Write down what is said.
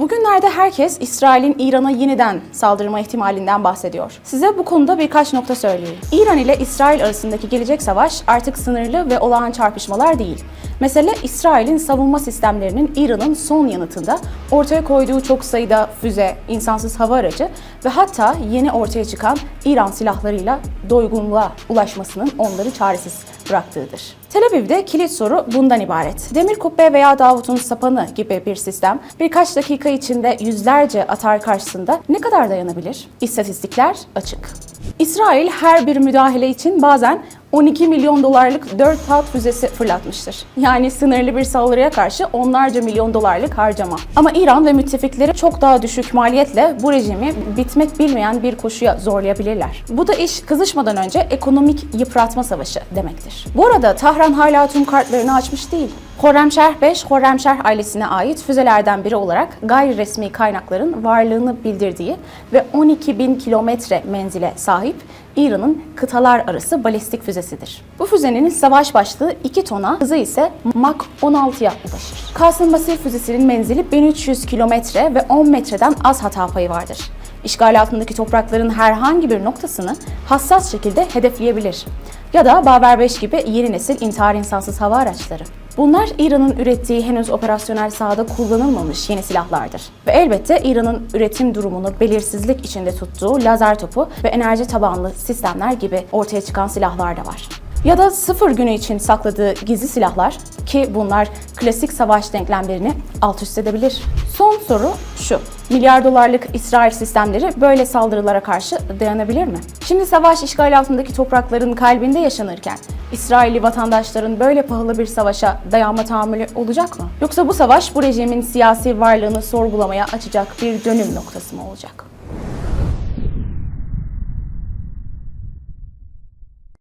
Bugünlerde herkes İsrail'in İran'a yeniden saldırma ihtimalinden bahsediyor. Size bu konuda birkaç nokta söyleyeyim. İran ile İsrail arasındaki gelecek savaş artık sınırlı ve olağan çarpışmalar değil. Mesele İsrail'in savunma sistemlerinin İran'ın son yanıtında ortaya koyduğu çok sayıda füze, insansız hava aracı ve hatta yeni ortaya çıkan İran silahlarıyla doygunluğa ulaşmasının onları çaresiz bıraktığıdır. Tel Aviv'de kilit soru bundan ibaret. Demir kubbe veya Davut'un sapanı gibi bir sistem birkaç dakika içinde yüzlerce atar karşısında ne kadar dayanabilir? İstatistikler açık. İsrail her bir müdahale için bazen 12 milyon dolarlık 4 hat füzesi fırlatmıştır. Yani sınırlı bir saldırıya karşı onlarca milyon dolarlık harcama. Ama İran ve müttefikleri çok daha düşük maliyetle bu rejimi bitmek bilmeyen bir koşuya zorlayabilirler. Bu da iş kızışmadan önce ekonomik yıpratma savaşı demektir. Bu arada Tahran hala tüm kartlarını açmış değil. Horemşer 5, Horemşer ailesine ait füzelerden biri olarak gayri resmi kaynakların varlığını bildirdiği ve 12 bin kilometre menzile sahip İran'ın kıtalar arası balistik füzesidir. Bu füzenin savaş başlığı 2 tona, hızı ise Mach 16'ya ulaşır. Kasım Basir füzesinin menzili 1300 kilometre ve 10 metreden az hata payı vardır. İşgal altındaki toprakların herhangi bir noktasını hassas şekilde hedefleyebilir. Ya da Baver 5 gibi yeni nesil intihar insansız hava araçları. Bunlar İran'ın ürettiği henüz operasyonel sahada kullanılmamış yeni silahlardır. Ve elbette İran'ın üretim durumunu belirsizlik içinde tuttuğu lazer topu ve enerji tabanlı sistemler gibi ortaya çıkan silahlar da var. Ya da sıfır günü için sakladığı gizli silahlar ki bunlar klasik savaş denklemlerini alt üst edebilir. Son soru şu. Milyar dolarlık İsrail sistemleri böyle saldırılara karşı dayanabilir mi? Şimdi savaş işgal altındaki toprakların kalbinde yaşanırken İsrailli vatandaşların böyle pahalı bir savaşa dayanma tahammülü olacak mı? Yoksa bu savaş bu rejimin siyasi varlığını sorgulamaya açacak bir dönüm noktası mı olacak?